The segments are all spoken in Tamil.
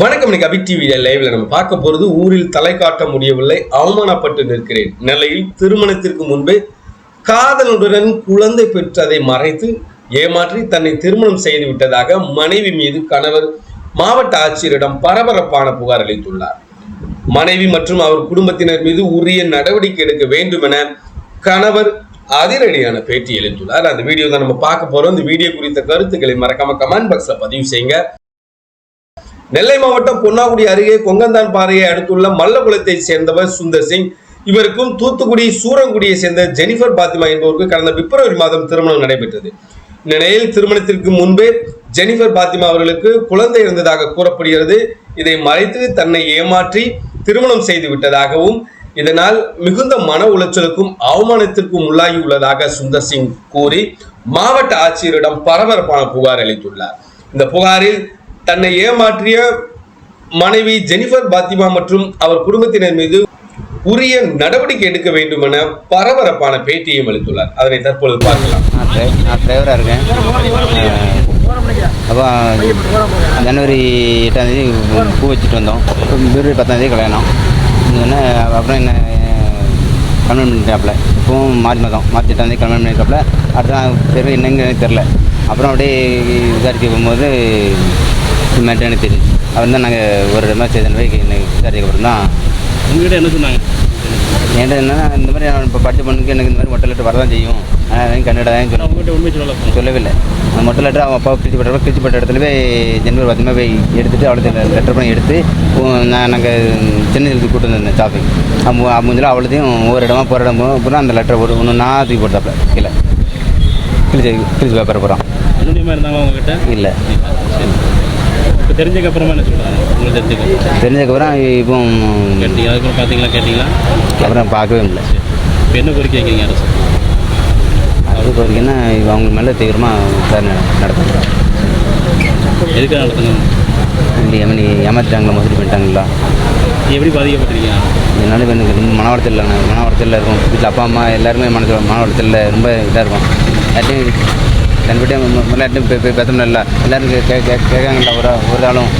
வணக்கம் இன்னைக்கு அபி டிவி லைவ்ல நம்ம பார்க்க போறது ஊரில் தலை காட்ட முடியவில்லை அவமானப்பட்டு நிற்கிறேன். நிலையில் திருமணத்திற்கு முன்பே காதலுடன் குழந்தை பெற்றதை மறைத்து ஏமாற்றி தன்னை திருமணம் செய்து விட்டதாக மனைவி மீது கணவர் மாவட்ட ஆட்சியரிடம் பரபரப்பான புகார் அளித்துள்ளார். மனைவி மற்றும் அவர் குடும்பத்தினர் மீது உரிய நடவடிக்கை எடுக்க வேண்டும் என கணவர் அதிரடியான பேட்டி அளித்துள்ளார். அந்த வீடியோ தான் நம்ம பார்க்க போறோம். இந்த வீடியோ குறித்த கருத்துக்களை மறக்காம கமெண்ட் பாக்ஸ்ல பதிவு செய்யுங்க. நெல்லை மாவட்டம் பொன்னாகுடி அருகே கொங்கந்தான் பாறையை அடுத்துள்ள மல்லகுளத்தைச் சேர்ந்தவர் சுந்தர் சிங். இவருக்கும் தூத்துக்குடி சூரங்குடியை சேர்ந்த ஜெனிஃபர் பாத்திமா என்பவருக்கு கடந்த பிப்ரவரி மாதம் திருமணம் நடைபெற்றது. இந்நிலையில் திருமணத்திற்கு முன்பே ஜெனிஃபர் பாத்திமா அவர்களுக்கு குழந்தை இருந்ததாக கூறப்படுகிறது. இதை மறைத்து தன்னை ஏமாற்றி திருமணம் செய்து விட்டதாகவும் இதனால் மிகுந்த மன உளைச்சலுக்கும் அவமானத்திற்கும் உள்ளாகி உள்ளதாக சுந்தர் சிங் கூறி மாவட்ட ஆட்சியரிடம் பரபரப்பான புகார் அளித்துள்ளார். இந்த புகாரில் தன்னை ஏமாற்றிய மனைவி ஜெனிஃபர் பாத்திமா மற்றும் அவர் குடும்பத்தினர் மீது உரிய நடவடிக்கை எடுக்க வேண்டும் என பரபரப்பான பேட்டியும் அளித்துள்ளார். அதனை தற்பொழுது பார்க்கலாம். நான் டிரைவராக இருக்கேன். அப்போ ஜனவரி எட்டாந்தேதி பூ வச்சுட்டு வந்தோம். பிப்ரவரி பத்தாந்தேதி கல்யாணம். என்ன அப்புறம் என்ன கல்யாணம் பண்ணிட்டாப்புல. இப்போவும் மார்ச் மாதம் மார்ச் எட்டாந்தேதி கல்யாணம் பண்ணிட்டாப்புல அடுத்த பேர் தெரியல என்னங்க தெரில அப்புறம் அப்படியே விசாரிக்க போகும்போது மேட்டர் எனக்கு தெரியும் அவர் தான் நாங்கள் ஒரு இடமா சேர்ந்து போய் விசாரிக்க அப்புறம் தான் உங்ககிட்ட என்ன சொன்னாங்க? என்கிட்ட என்னன்னா இந்த மாதிரி நான் இப்போ படித்த பொண்ணுக்கு எனக்கு இந்த மாதிரி மொட்டை லெட்டர் வரதான் செய்யும். ஆனால் கன்னடா தான் சொல்லல. சொல்லவே இல்லை அந்த மொட்டை லெட்டர் அவன் அப்பா கிழிச்சு போட்டப்ப கிழிச்சு போட்ட இடத்துல போய் ஜென்வரி பத்துமா போய் எடுத்துட்டு அவளுக்கு லெட்டர் பண்ணி எடுத்து நான் நாங்கள் சென்னையில் கூட்டு வந்திருந்தேன் ஷாப்பிங் அவன் முடிஞ்சல அவளத்தையும் ஒவ்வொரு இடமா போகிற இடம் அப்புறம் அந்த லெட்டர் ஒரு ஒன்று நான் தூக்கி போட்டாப்புல கீழே. கிழிச்சு கிழிச்சு பேப்பர் போகிறான் இல்லை. இப்போ அப்புறமா என்ன சொல்கிறாங்க உங்களுக்கு தெரிஞ்சுக்க தெரிஞ்சதுக்கப்புறம் இப்போ கேட்டீங்க அதுக்கப்புறம் பார்த்தீங்களா கேட்டீங்களா? அப்புறம் பார்க்கவே முடியல. இப்போ என்ன கோரிக்கை வைக்கிறீங்க அரசு? அது பார்த்தீங்கன்னா அவங்க மேலே தீவிரமாக விசாரணை நடத்துங்க எதுக்காக நடத்துங்க இப்படி எமனி ஏமாற்றிட்டாங்களா மோசடி பண்ணிட்டாங்களா? எப்படி பாதிக்கப்பட்டிருக்கீங்க? என்னால் இப்போ எனக்கு ரொம்ப மன உளைச்சல் இல்லை. மன உளைச்சலில் இருக்கும். வீட்டில் அப்பா அம்மா எல்லாருமே மன மன உளைச்சலில் ரொம்ப இதாக இருக்கும். யார்ட்டையும் தன்பிட்டே முதல்ல யார்ட்டையும் போய் போய் பேசணும் இல்லை எல்லாரும் கேட்காங்கல்ல ஒரு ஒரு ஆளும்.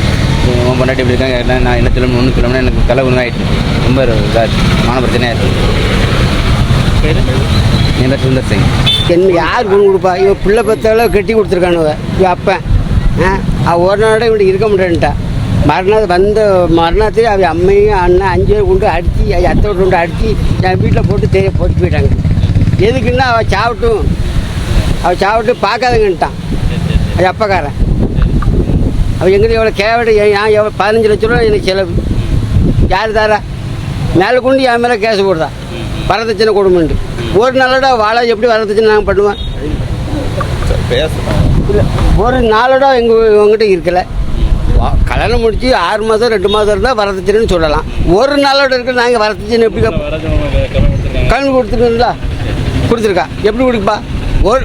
உன் பொண்டாட்டி இப்படி இருக்காங்க என்ன நான் என்ன சொல்லணும் ஒன்று சொல்லணும்னா எனக்கு தலை ஒன்றாயிட்டு ரொம்ப இதாக மன பிரச்சனையாக இருக்குது என் பேர் சுந்தர் சிங். என்ன யார் கொண்டு கொடுப்பா? இவ பிள்ளை பத்தால கட்டி கொடுத்துருக்கானுவ இவ. அப்பன். ஆ? ஒரு நாளோட இவன் இருக்க முடியான்ட்டா மறுநாள் வந்த மறுநாள் அவ அம்மையும் அண்ணன் அஞ்சு பேர் கொண்டு அடித்து அத்தை கொண்டு அடித்து என் வீட்டில் போட்டு தெரிய போட்டு போயிட்டாங்க. எதுக்குன்னா அவள் சாவட்டும் அவள் சாப்பிட்டு பார்க்காதங்கன்ட்டான் அது அப்பக்காரன் அவள் எங்கிட்ட எவ்வளோ கேவட ஏன் எவ்வளோ பதினஞ்சு லட்ச ரூபா எனக்கு செலவு? யார் தாரா? மேலே கொண்டு என் மேலே கேஸ் போடுறா. வரதட்சணை கொடுமைன்ட்டு. ஒரு நாளோட வாழை எப்படி வரதட்சணை நாங்கள் பண்ணுவேன் ஒரு நாளோட எங்கள் உங்ககிட்ட இருக்கல. கல்யாணம் முடிச்சு ஆறு மாதம் ரெண்டு மாதம் இருந்தால் வரதட்சணைன்னு சொல்லலாம். ஒரு நாளோட இருக்க நாங்கள் வரதட்சணை எப்படி கல்வி கொடுத்துருக்கீங்களா கொடுத்துருக்கா. எப்படி கொடுப்பா? ஒரு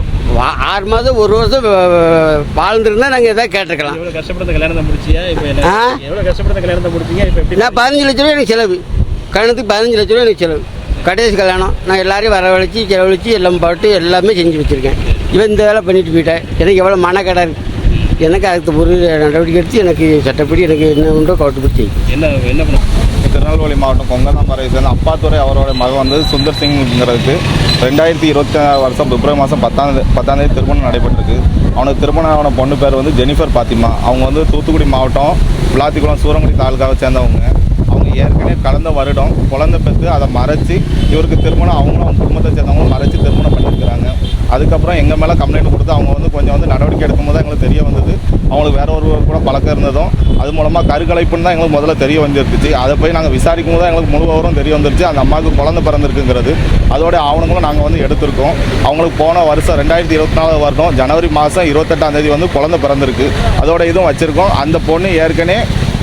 ஆறு மாதம் ஒரு வருஷம் வாழ்ந்திருந்தா நாங்கள் எதாவது கேட்டிருக்கலாம். எவ்வளோ கஷ்டப்பட்ட கல்யாணத்தை முடிச்சியா? இப்போ என்ன ஆ? எவ்வளோ கஷ்டப்பட்ட கல்யாணத்தை முடிச்சீங்க? இப்போ எப்படி நான் பதினஞ்சு லட்ச ரூபா எனக்கு செலவு. கல்யாணத்துக்கு பதினஞ்சு லட்ச ரூபா எனக்கு செலவு. கடைசி கல்யாணம். நான் எல்லாரையும் வரவழைச்சி செலவழிச்சு எல்லாம் பாட்டு எல்லாமே செஞ்சு வச்சுருக்கேன். இவன் இந்த வேலை பண்ணிட்டு போயிட்டேன் எனக்கு எவ்வளோ மனக்கடை இருக்கு. எனக்கு அதுக்கு ஒரு நடவடிக்கை எடுத்து எனக்கு சட்டப்படி எனக்கு என்ன உண்டோ கவுட்டுப்படி செய்யும். என்ன என்ன பண்ண திருநெல்வேலி மாவட்டம் கொங்கனாம்பறை சேர்ந்த அப்பாத்துறை அவரோட மகன் வந்து சுந்தர் சிங்ங்கிறதுக்கு ரெண்டாயிரத்தி இருபத்தி வருஷம் பிப்ரவரி மாதம் பத்தாம் பத்தாம் தேதி திருமணம் நடைபெற்றிருக்கு அவனுக்கு திருமணம் ஆன பொண்ணு பேர் வந்து ஜெனிஃபர் பாத்திமா. அவங்க வந்து தூத்துக்குடி மாவட்டம் விளாத்திக்குளம் சூரங்குடி தாலுக்காவை சேர்ந்தவங்க. அவங்க ஏற்கனவே கலந்த வருடம் குழந்தை பெற்று அதை மறைச்சி இவருக்கு திருமணம் அவங்களும் அவங்க குடும்பத்தை சேர்ந்தவங்களும் மறைச்சி திருமணம் பண்ணியிருக்கிறாங்க. அதுக்கப்புறம் எங்கள் மேலே கம்ப்ளைண்ட் கொடுத்து அவங்க வந்து கொஞ்சம் வந்து நடவடிக்கை எடுக்கும்போது எங்களுக்கு தெரிய வந்தது. அவங்களுக்கு வேற ஒரு கூட பழக்கம் இருந்ததும். அது மூலமாக கருக்கலைப்புன்னு தான் எங்களுக்கு முதல்ல தெரிய வந்துருச்சு அதை போய் நாங்கள் விசாரிக்கும் போது எங்களுக்கு முழு விவரம் தெரிய வந்துருச்சு அந்த அம்மாவுக்கு குழந்தை பிறந்திருக்குங்கிறது. அதோட ஆவணங்களும் நாங்கள் வந்து எடுத்திருக்கோம். அவங்களுக்கு போன வருஷம் ரெண்டாயிரத்தி இருபத்தி நாலு வருடம் ஜனவரி மாதம் இருபத்தெட்டாம் தேதி வந்து குழந்தை பிறந்திருக்கு. அதோட இதுவும் வச்சுருக்கோம். அந்த பொண்ணு ஏற்கனவே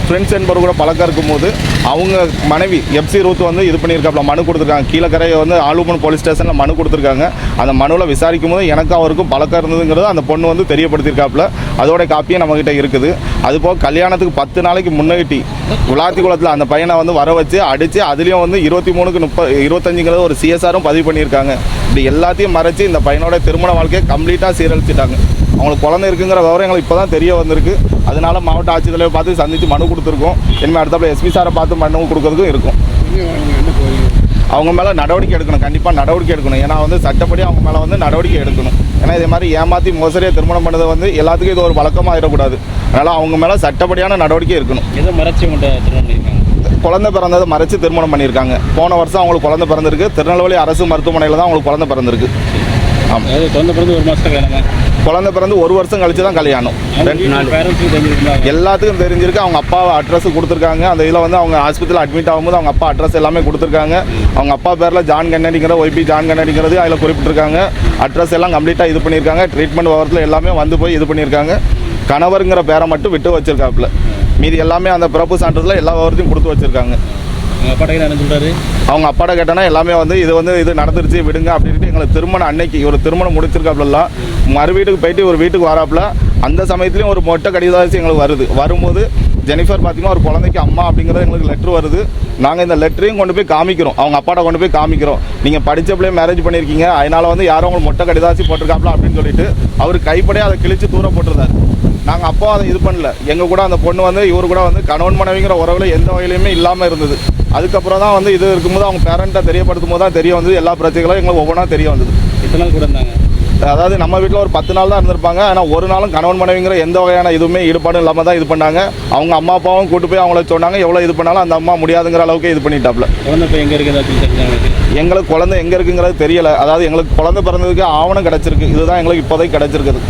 ஃப்ரெண்ட்ஸ் என்பவர் கூட பழக்கம் இருக்கும்போது அவங்க மனைவி எஃப்சி ரூத் வந்து இது பண்ணியிருக்காப்ல மனு கொடுத்துருக்காங்க. கீழக்கரையை வந்து ஆளுமன் போலீஸ் ஸ்டேஷனில் மனு கொடுத்துருக்காங்க. அந்த மனுவில் விசாரிக்கும் போது எனக்கு அவருக்கும் பழக்கம் இருந்ததுங்கிறது அந்த பொண்ணு வந்து தெரியப்படுத்தியிருக்காப்புல அதோட காப்பியும் நம்மக்கிட்ட இருக்குது. அதுபோக கல்யாணத்துக்கு பத்து நாளைக்கு முன்னகிட்டி விளாத்தி குளத்தில் அந்த பையனை வந்து வர வச்சு அடித்து அதுலேயும் வந்து இருபத்தி மூணுக்கு முப்ப இருபத்தஞ்சுங்கிறது ஒரு சிஎஸ்ஆரும் பதிவு பண்ணியிருக்காங்க. இப்படி எல்லாத்தையும் மறைச்சு இந்த பையனோட திருமண வாழ்க்கையை கம்ப்ளீட்டாக சீரழிச்சிட்டாங்க. அவங்களுக்கு குழந்தை இருக்குங்கிற விவரம் எங்களுக்கு இப்போ தான் தெரிய வந்திருக்கு. அதனால மாவட்ட ஆட்சித்தலைவர் பார்த்து சந்தித்து மனு கொடுத்துருக்கோம். இனிமேல் அடுத்தப்பல எஸ்பி சாரை பார்த்து மனு கொடுக்கறதுக்கும் இருக்கும். அவங்க மேலே நடவடிக்கை எடுக்கணும். கண்டிப்பாக நடவடிக்கை எடுக்கணும். ஏன்னா வந்து சட்டப்படி அவங்க மேலே வந்து நடவடிக்கை எடுக்கணும். ஏன்னா இதே மாதிரி ஏமாற்றி மோசடியாக திருமணம் பண்ணது வந்து எல்லாத்துக்கும் இது ஒரு வழக்கமாக ஆயிடக்கூடாது அதனால் அவங்க மேலே சட்டப்படியான நடவடிக்கை இருக்கணும் எதை மறைச்சி குழந்தை பிறந்ததை மறைச்சு திருமணம் பண்ணியிருக்காங்க. போன வருஷம் அவங்களுக்கு குழந்தை பிறந்திருக்கு. திருநெல்வேலி அரசு மருத்துவமனையில் தான் அவங்களுக்கு குழந்தை பிறந்திருக்கு. ஆமாம் குழந்தை பிறந்து ஒரு மாதத்துக்கு குழந்தை பிறந்து ஒரு வருஷம் கழிச்சு தான் கல்யாணம். ரெண்டு நாள். எல்லாத்துக்கும் தெரிஞ்சிருக்கு. அவங்க அப்பா அட்ரஸ் கொடுத்துருக்காங்க. அந்த இதில் வந்து அவங்க ஆஸ்பத்திரியில் அட்மிட் ஆகும்போது அவங்க அப்பா அட்ரஸ் எல்லாமே கொடுத்துருக்காங்க. அவங்க அப்பா பேரில் ஜான் கண்ணடிங்கிற ஒய்பி ஜான் கண்ணடிங்கிறது அதில் குறிப்பிட்டிருக்காங்க. அட்ரஸ் எல்லாம் கம்ப்ளீட்டாக இது பண்ணியிருக்காங்க. ட்ரீட்மெண்ட் விவரத்தில் எல்லாமே வந்து போய் இது பண்ணியிருக்காங்க. கணவருங்கிற பேரை மட்டும் விட்டு வச்சிருக்காப்புல. மீதி எல்லாமே அந்த பிறப்பு சான்றிதழில் எல்லா விவரத்தையும் கொடுத்து வச்சிருக்காங்க. அவங்க அப்பாட்ட கேட்டோன்னா எல்லாமே வந்து இது வந்து இது நடந்துருச்சு விடுங்க அப்படின்ட்டு எங்களுக்கு திருமணம் அன்னைக்கு இவர் திருமணம் முடிச்சிருக்காப்புலாம் மறு வீட்டுக்கு போயிட்டு ஒரு வீட்டுக்கு வராப்புல அந்த சமயத்துலேயும் ஒரு மொட்டை கடிதாசி எங்களுக்கு வருது. வரும்போது ஜெனிஃபர் பார்த்தீங்கன்னா ஒரு குழந்தைக்கு அம்மா அப்படிங்கிறது எங்களுக்கு லெட்ரு வருது. நாங்கள் இந்த லெட்டரையும் கொண்டு போய் காமிக்கிறோம். அவங்க அப்பாட்ட கொண்டு போய் காமிக்கிறோம். நீங்கள் படித்தப்பளே மேரேஜ் பண்ணியிருக்கீங்க அதனால் வந்து யாரும் உங்களுக்கு மொட்டை கடிதாசி போட்டிருக்காப்ல அப்படின்னு சொல்லிட்டு அவர் கைப்படையே அதை கிழிச்சு தூர போட்டிருந்தார். நாங்கள் அப்போ அதை இது பண்ணல. எங்கள் கூட அந்த பொண்ணு வந்து இவர் கூட வந்து கணவன் மனைவிங்கிற உறவில் எந்த வகையிலையுமே இல்லாமல் இருந்தது. அதுக்கப்புறம் தான் வந்து இது இருக்கும்போது அவங்க பேரண்ட்டை தெரியப்படுத்தும் போது தான் தெரிய வந்தது. எல்லா பிரச்சனைகளும் எங்களுக்கு ஒவ்வொன்றா தெரிய வந்தது. எத்தனை நாள் கூட இருந்தாங்க? அதாவது நம்ம வீட்டில் ஒரு பத்து நாள் தான் இருந்திருப்பாங்க. ஆனால் ஒரு நாளும் கணவன் மனைவிங்கிற எந்த வகையான இதுவுமே ஈடுபாடும் இல்லாமல் தான் இது பண்ணாங்க. அவங்க அம்மா அப்பாவும் கூட்டு போய் அவங்கள சொன்னாங்க எவ்வளோ இது பண்ணாலும் அந்த அம்மா முடியாதுங்கிற அளவுக்கு இது பண்ணிட்டாப்ல. குழந்தை இப்போ எங்கே இருக்குது எங்களுக்கு குழந்தை எங்கே இருக்குங்கிறது தெரியல. அதாவது எங்களுக்கு குழந்தை பிறந்ததுக்கு ஆவணம் கிடச்சிருக்கு. இதுதான் எங்களுக்கு இப்போதைக்கு கிடச்சிருக்குது.